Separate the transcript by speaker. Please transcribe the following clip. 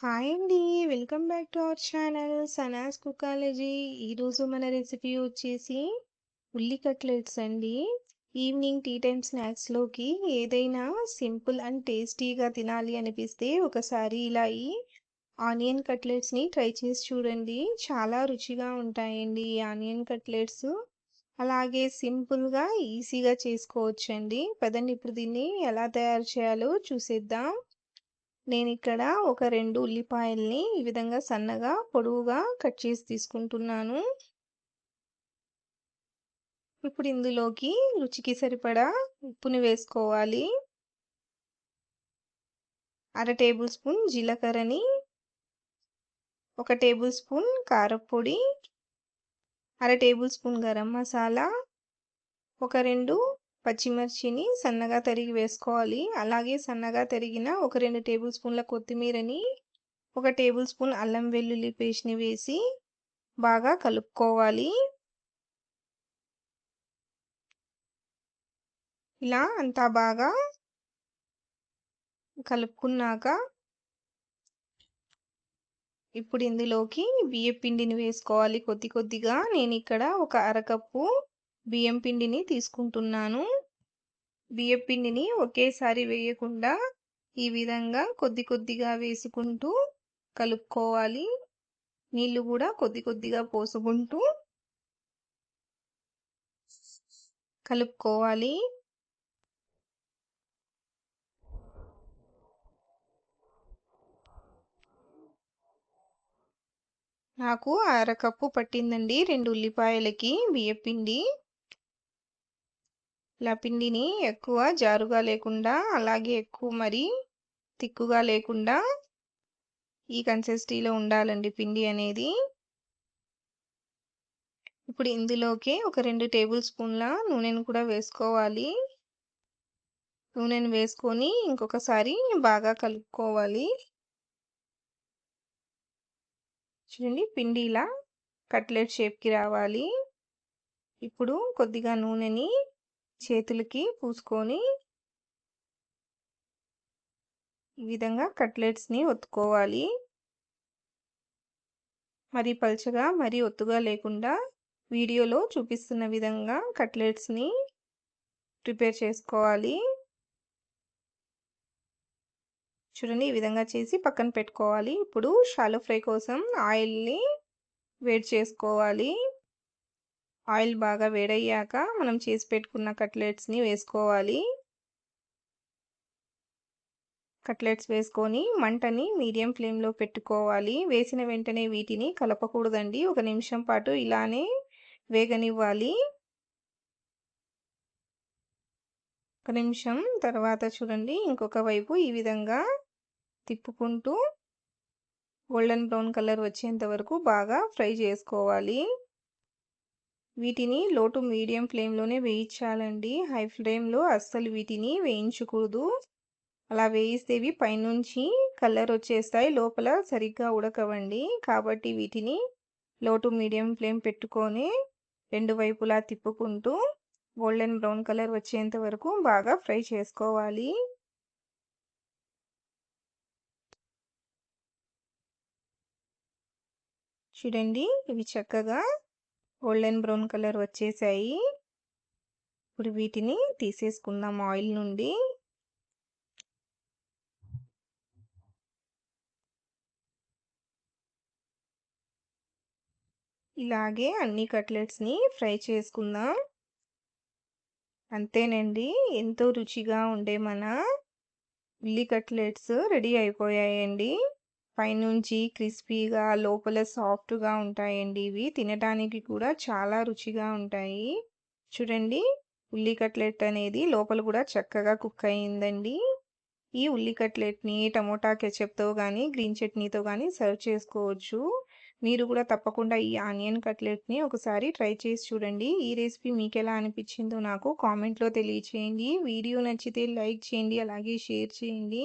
Speaker 1: Hi అండి. Welcome back to our channel Sana's Cookology. ఈరోజు మన రెసిపీ వచ్చేసి ఉల్లి కట్లెట్స్ అండి. ఈవినింగ్ టీ టైమ్ స్నాక్స్‌లోకి ఏదైనా సింపుల్ అండ్ టేస్టీగా తినాలి అనిపిస్తే ఒకసారి ఇలా ఈ ఆనియన్ కట్లెట్స్‌ని ట్రై చేసి చూడండి. చాలా రుచిగా ఉంటాయండి ఈ ఆనియన్ కట్లెట్స్. అలాగే సింపుల్‌గా, ఈజీగా చేసుకోవచ్చండి. పదండి ఇప్పుడు దీన్ని ఎలా తయారు చేయాలో చూసేద్దాం. నేను ఇక్కడ ఒక రెండు ఉల్లిపాయల్ని ఈ విధంగా సన్నగా, పొడవుగా కట్ చేసి తీసుకుంటున్నాను. ఇప్పుడు ఇందులోకి రుచికి సరిపడా ఉప్పుని వేసుకోవాలి. అర టేబుల్ స్పూన్ జీలకర్రని, ఒక టేబుల్ స్పూన్ కారపొడి అర టేబుల్ స్పూన్ గరం మసాలా, ఒక రెండు పచ్చిమిర్చిని సన్నగా తరిగి వేసుకోవాలి. అలాగే సన్నగా తరిగిన ఒక రెండు టేబుల్ స్పూన్ల కొత్తిమీరని, ఒక టేబుల్ స్పూన్ అల్లం వెల్లుల్లి పేస్ట్‌ని వేసి బాగా కలుపుకోవాలి. ఇలా అంతా బాగా కలుపుకున్నాక ఇప్పుడు ఇందులోకి బియ్యపిండిని వేసుకోవాలి కొద్ది కొద్దిగా. నేను ఇక్కడ ఒక అరకప్పు బియ్యం పిండిని తీసుకుంటున్నాను. బియ్యం పిండిని ఒకేసారి వేయకుండా ఈ విధంగా కొద్ది కొద్దిగా వేసుకుంటూ కలుపుకోవాలి. నీళ్ళు కూడా కొద్ది కొద్దిగా పోసుకుంటూ కలుపుకోవాలి. నాకు అరకప్పు పట్టిందండి రెండు ఉల్లిపాయలకి బియ్యపిండి. ఇలా పిండిని ఎక్కువ జారుగా లేకుండా, అలాగే ఎక్కువ మరి తిక్కుగా లేకుండా ఈ కన్సిస్టీలో ఉండాలండి పిండి అనేది. ఇప్పుడు ఇందులోకి ఒక రెండు టేబుల్ స్పూన్ల నూనెను కూడా వేసుకోవాలి. నూనెను వేసుకొని ఇంకొకసారి బాగా కలుపుకోవాలి. చూడండి పిండి ఇలా కట్లెట్ షేప్‌కి రావాలి. ఇప్పుడు కొద్దిగా నూనెని చేతులకి పూసుకొని ఈ విధంగా కట్లెట్స్‌ని ఒత్తుకోవాలి. మరీ పల్చగా, మరీ ఒత్తుగా లేకుండా వీడియోలో చూపిస్తున్న విధంగా కట్లెట్స్‌ని ప్రిపేర్ చేసుకోవాలి. చూడండి ఈ విధంగా చేసి పక్కన పెట్టుకోవాలి. ఇప్పుడు షాలో ఫ్రై కోసం ఆయిల్‌ని వేడి చేసుకోవాలి. ఆయిల్ బాగా వేడయ్యాక మనం చేసి పెట్టుకున్న కట్లెట్స్‌ని వేసుకోవాలి. కట్లెట్స్ వేసుకొని మంటని మీడియం ఫ్లేమ్‌లో పెట్టుకోవాలి. వేసిన వెంటనే వీటిని కలపకూడదండి. ఒక నిమిషం పాటు ఇలానే వేగనివ్వాలి. ఒక నిమిషం తర్వాత చూడండి ఇంకొక వైపు ఈ విధంగా తిప్పుకుంటూ గోల్డెన్ బ్రౌన్ కలర్ వచ్చేంత వరకు బాగా ఫ్రై చేసుకోవాలి. వీటిని లో టు మీడియం ఫ్లేమ్‌లోనే వేయించాలండి. హై ఫ్లేమ్‌లో అస్సలు వీటిని వేయించకూడదు. అలా వేయిస్తే ఇవి పైనుంచి కలర్ వచ్చేస్తాయి. లోపల సరిగ్గా ఉడకవండి. కాబట్టి వీటిని లో టు మీడియం ఫ్లేమ్ పెట్టుకొని రెండు వైపులా తిప్పుకుంటూ గోల్డెన్ బ్రౌన్ కలర్ వచ్చేంత వరకు బాగా ఫ్రై చేసుకోవాలి. చూడండి ఇవి చక్కగా గోల్డెన్ బ్రౌన్ కలర్ వచ్చేసాయి. ఇప్పుడు వీటిని తీసేసుకుందాం ఆయిల్ నుండి. ఇలాగే అన్ని కట్లెట్స్‌ని ఫ్రై చేసుకుందాం. అంతేనండి. ఎంతో రుచిగా ఉండే మన ఉల్లి కట్లెట్స్ రెడీ అయిపోయాయండి. పైనుంచి క్రిస్పీగా, లోపల సాఫ్ట్‌గా ఉంటాయండి ఇవి. తినటానికి కూడా చాలా రుచిగా ఉంటాయి. చూడండి ఉల్లి కట్లెట్ అనేది లోపల కూడా చక్కగా కుక్ అయిందండి. ఈ ఉల్లి కట్లెట్‌ని టమోటా కెచప్‌తో కానీ గ్రీన్ చట్నీతో కానీ సర్వ్ చేసుకోవచ్చు. మీరు కూడా తప్పకుండా ఈ ఆనియన్ కట్లెట్‌ని ఒకసారి ట్రై చేసి చూడండి. ఈ రెసిపీ మీకు ఎలా అనిపించిందో నాకు కామెంట్‌లో తెలియచేయండి. వీడియో నచ్చితే లైక్ చేయండి. అలాగే షేర్ చేయండి.